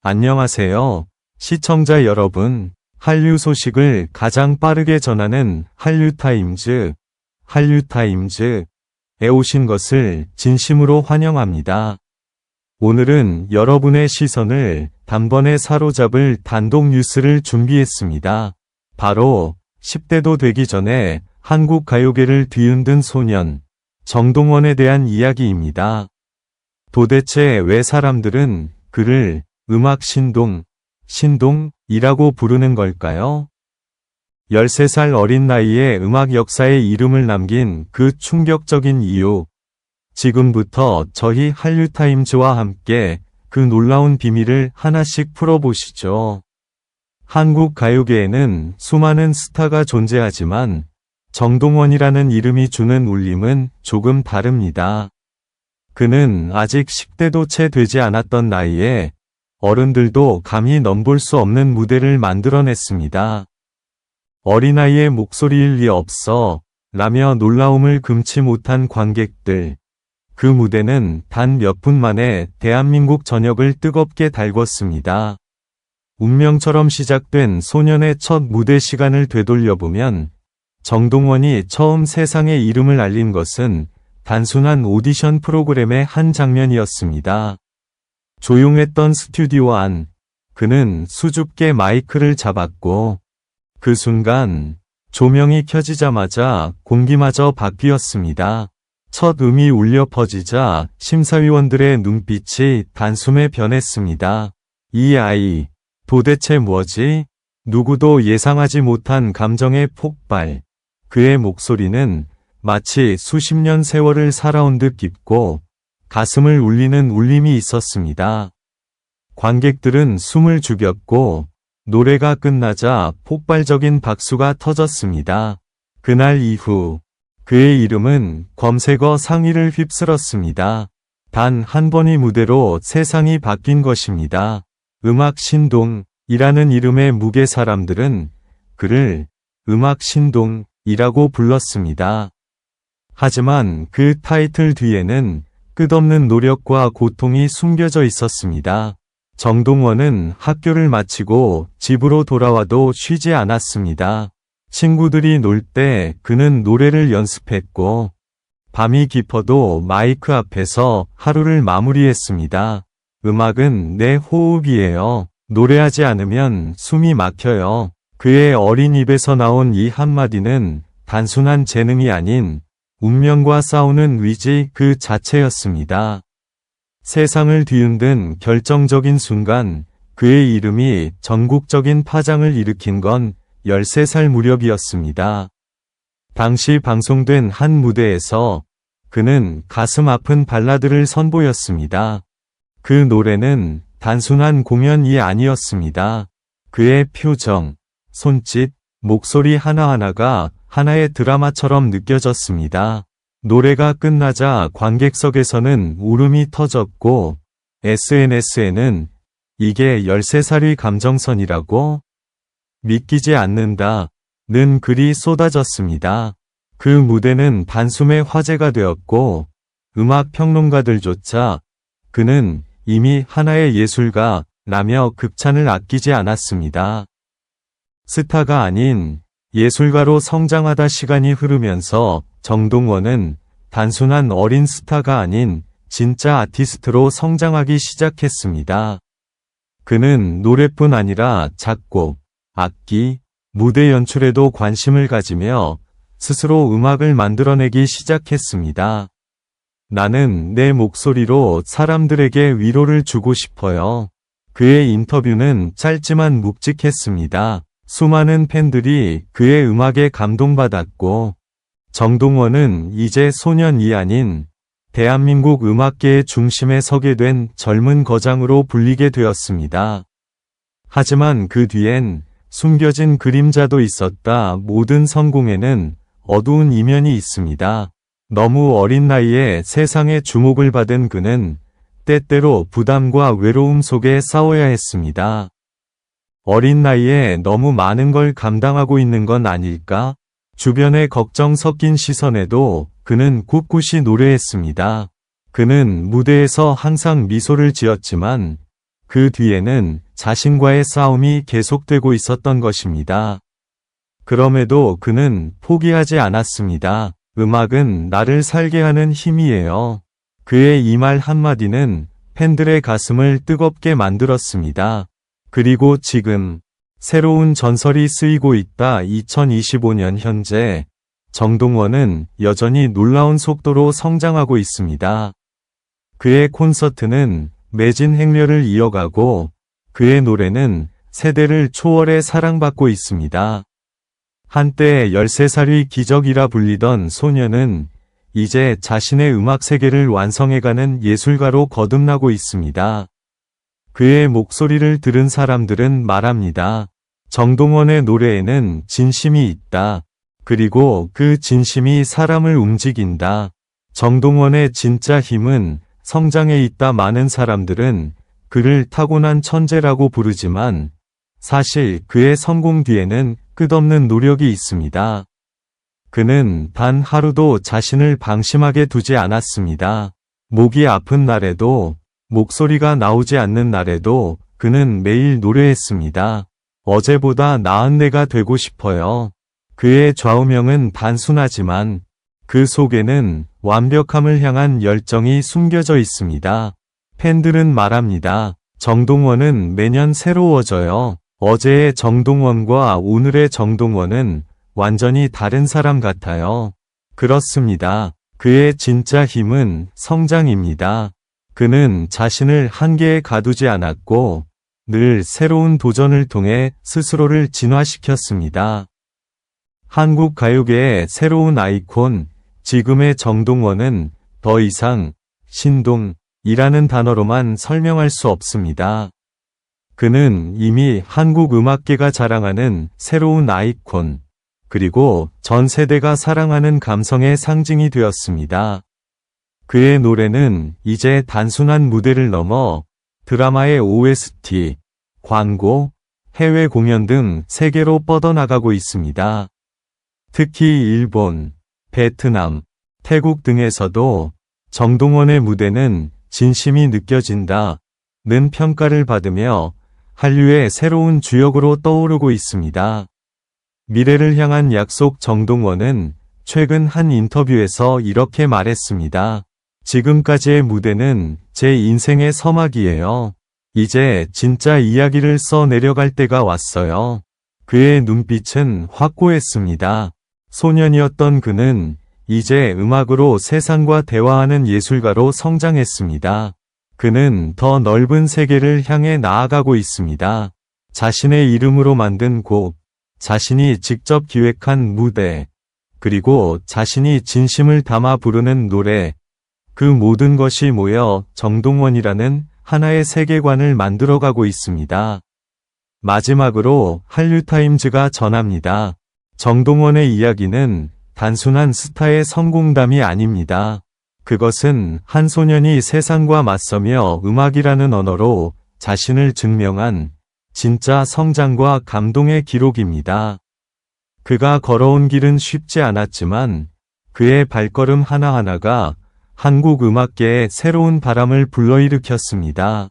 안녕하세요. 시청자 여러분. 한류 소식을 가장 빠르게 전하는 한류타임즈, 한류타임즈에 오신 것을 진심으로 환영합니다. 오늘은 여러분의 시선을 단번에 사로잡을 단독 뉴스를 준비했습니다. 바로 10대도 되기 전에 한국 가요계를 뒤흔든 소년, 정동원에 대한 이야기입니다. 도대체 왜 사람들은 그를 음악 신동, 신동이라고 부르는 걸까요? 13살 어린 나이에 음악 역사에 이름을 남긴 그 충격적인 이유. 지금부터 저희 한류타임즈와 함께 그 놀라운 비밀을 하나씩 풀어보시죠. 한국 가요계에는 수많은 스타가 존재하지만 정동원이라는 이름이 주는 울림은 조금 다릅니다. 그는 아직 10대도 채 되지 않았던 나이에 어른들도 감히 넘볼 수 없는 무대를 만들어냈습니다. 어린아이의 목소리일 리 없어 라며 놀라움을 금치 못한 관객들. 그 무대는 단 몇 분 만에 대한민국 전역을 뜨겁게 달궜습니다. 운명처럼 시작된 소년의 첫 무대 시간을 되돌려보면 정동원이 처음 세상에 이름을 알린 것은 단순한 오디션 프로그램의 한 장면이었습니다. 조용했던 스튜디오 안, 그는 수줍게 마이크를 잡았고, 그 순간, 조명이 켜지자마자 공기마저 바뀌었습니다. 첫 음이 울려 퍼지자 심사위원들의 눈빛이 단숨에 변했습니다. 이 아이, 도대체 뭐지? 누구도 예상하지 못한 감정의 폭발. 그의 목소리는 마치 수십 년 세월을 살아온 듯 깊고 가슴을 울리는 울림이 있었습니다. 관객들은 숨을 죽였고 노래가 끝나자 폭발적인 박수가 터졌습니다. 그날 이후 그의 이름은 검색어 상위를 휩쓸었습니다. 단 한 번의 무대로 세상이 바뀐 것입니다. 음악 신동이라는 이름의 무게 사람들은 그를 음악 신동이라고 불렀습니다. 하지만 그 타이틀 뒤에는 끝없는 노력과 고통이 숨겨져 있었습니다. 정동원은 학교를 마치고 집으로 돌아와도 쉬지 않았습니다. 친구들이 놀 때 그는 노래를 연습했고, 밤이 깊어도 마이크 앞에서 하루를 마무리했습니다. 음악은 내 호흡이에요. 노래하지 않으면 숨이 막혀요. 그의 어린 입에서 나온 이 한마디는 단순한 재능이 아닌 운명과 싸우는 의지 그 자체였습니다. 세상을 뒤흔든 결정적인 순간 그의 이름이 전국적인 파장을 일으킨 건 13살 무렵이었습니다. 당시 방송된 한 무대에서 그는 가슴 아픈 발라드를 선보였습니다. 그 노래는 단순한 공연이 아니었습니다. 그의 표정, 손짓, 목소리 하나하나가 하나의 드라마처럼 느껴졌습니다. 노래가 끝나자 관객석에서는 울음이 터졌고 SNS에는 이게 13살의 감정선이라고 믿기지 않는다. 는 글이 쏟아졌습니다. 그 무대는 단숨에 화제가 되었고 음악 평론가들조차 그는 이미 하나의 예술가 라며 극찬을 아끼지 않았습니다. 스타가 아닌 예술가로 성장하다 시간이 흐르면서 정동원은 단순한 어린 스타가 아닌 진짜 아티스트로 성장하기 시작했습니다. 그는 노래뿐 아니라 작곡, 악기, 무대 연출에도 관심을 가지며 스스로 음악을 만들어내기 시작했습니다. 나는 내 목소리로 사람들에게 위로를 주고 싶어요. 그의 인터뷰는 짧지만 묵직했습니다. 수많은 팬들이 그의 음악에 감동받았고, 정동원은 이제 소년이 아닌 대한민국 음악계의 중심에 서게 된 젊은 거장으로 불리게 되었습니다. 하지만 그 뒤엔 숨겨진 그림자도 있었다. 모든 성공에는 어두운 이면이 있습니다. 너무 어린 나이에 세상의 주목을 받은 그는 때때로 부담과 외로움 속에 싸워야 했습니다. 어린 나이에 너무 많은 걸 감당하고 있는 건 아닐까? 주변의 걱정 섞인 시선에도 그는 꿋꿋이 노래했습니다. 그는 무대에서 항상 미소를 지었지만 그 뒤에는 자신과의 싸움이 계속되고 있었던 것입니다. 그럼에도 그는 포기하지 않았습니다. 음악은 나를 살게 하는 힘이에요. 그의 이 말 한마디는 팬들의 가슴을 뜨겁게 만들었습니다. 그리고 지금 새로운 전설이 쓰이고 있다 2025년 현재 정동원은 여전히 놀라운 속도로 성장하고 있습니다. 그의 콘서트는 매진 행렬을 이어가고 그의 노래는 세대를 초월해 사랑받고 있습니다. 한때 13살의 기적이라 불리던 소녀는 이제 자신의 음악 세계를 완성해가는 예술가로 거듭나고 있습니다. 그의 목소리를 들은 사람들은 말합니다. 정동원의 노래에는 진심이 있다. 그리고 그 진심이 사람을 움직인다. 정동원의 진짜 힘은 성장에 있다 많은 사람들은 그를 타고난 천재라고 부르지만 사실 그의 성공 뒤에는 끝없는 노력이 있습니다. 그는 단 하루도 자신을 방심하게 두지 않았습니다. 목이 아픈 날에도 목소리가 나오지 않는 날에도 그는 매일 노래했습니다. 어제보다 나은 내가 되고 싶어요. 그의 좌우명은 단순하지만 그 속에는 완벽함을 향한 열정이 숨겨져 있습니다. 팬들은 말합니다. 정동원은 매년 새로워져요. 어제의 정동원과 오늘의 정동원은 완전히 다른 사람 같아요. 그렇습니다. 그의 진짜 힘은 성장입니다. 그는 자신을 한계에 가두지 않았고 늘 새로운 도전을 통해 스스로를 진화시켰습니다. 한국 가요계의 새로운 아이콘, 지금의 정동원은 더 이상 신동이라는 단어로만 설명할 수 없습니다. 그는 이미 한국 음악계가 자랑하는 새로운 아이콘, 그리고 전 세대가 사랑하는 감성의 상징이 되었습니다. 그의 노래는 이제 단순한 무대를 넘어 드라마의 OST, 광고, 해외 공연 등 세계로 뻗어나가고 있습니다. 특히 일본, 베트남, 태국 등에서도 정동원의 무대는 진심이 느껴진다. 는 평가를 받으며 한류의 새로운 주역으로 떠오르고 있습니다. 미래를 향한 약속 정동원은 최근 한 인터뷰에서 이렇게 말했습니다. 지금까지의 무대는 제 인생의 서막이에요. 이제 진짜 이야기를 써 내려갈 때가 왔어요. 그의 눈빛은 확고했습니다. 소년이었던 그는 이제 음악으로 세상과 대화하는 예술가로 성장했습니다. 그는 더 넓은 세계를 향해 나아가고 있습니다. 자신의 이름으로 만든 곡, 자신이 직접 기획한 무대, 그리고 자신이 진심을 담아 부르는 노래, 그 모든 것이 모여 정동원이라는 하나의 세계관을 만들어가고 있습니다. 마지막으로 한류타임즈가 전합니다. 정동원의 이야기는 단순한 스타의 성공담이 아닙니다. 그것은 한 소년이 세상과 맞서며 음악이라는 언어로 자신을 증명한 진짜 성장과 감동의 기록입니다. 그가 걸어온 길은 쉽지 않았지만 그의 발걸음 하나하나가 한국 음악계에 새로운 바람을 불러일으켰습니다.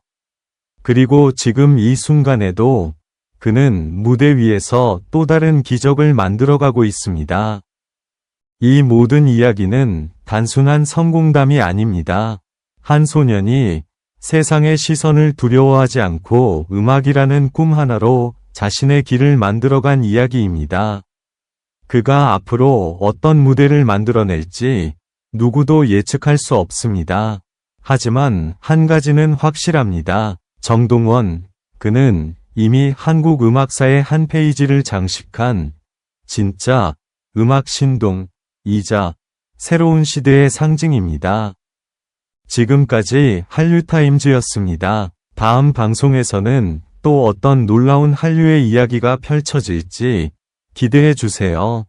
그리고 지금 이 순간에도 그는 무대 위에서 또 다른 기적을 만들어가고 있습니다. 이 모든 이야기는 단순한 성공담이 아닙니다. 한 소년이 세상의 시선을 두려워하지 않고 음악이라는 꿈 하나로 자신의 길을 만들어간 이야기입니다. 그가 앞으로 어떤 무대를 만들어낼지 누구도 예측할 수 없습니다. 하지만 한 가지는 확실합니다. 정동원, 그는 이미 한국 음악사의 한 페이지를 장식한 진짜 음악 신동, 이자 새로운 시대의 상징입니다. 지금까지 한류타임즈였습니다. 다음 방송에서는 또 어떤 놀라운 한류의 이야기가 펼쳐질지 기대해 주세요.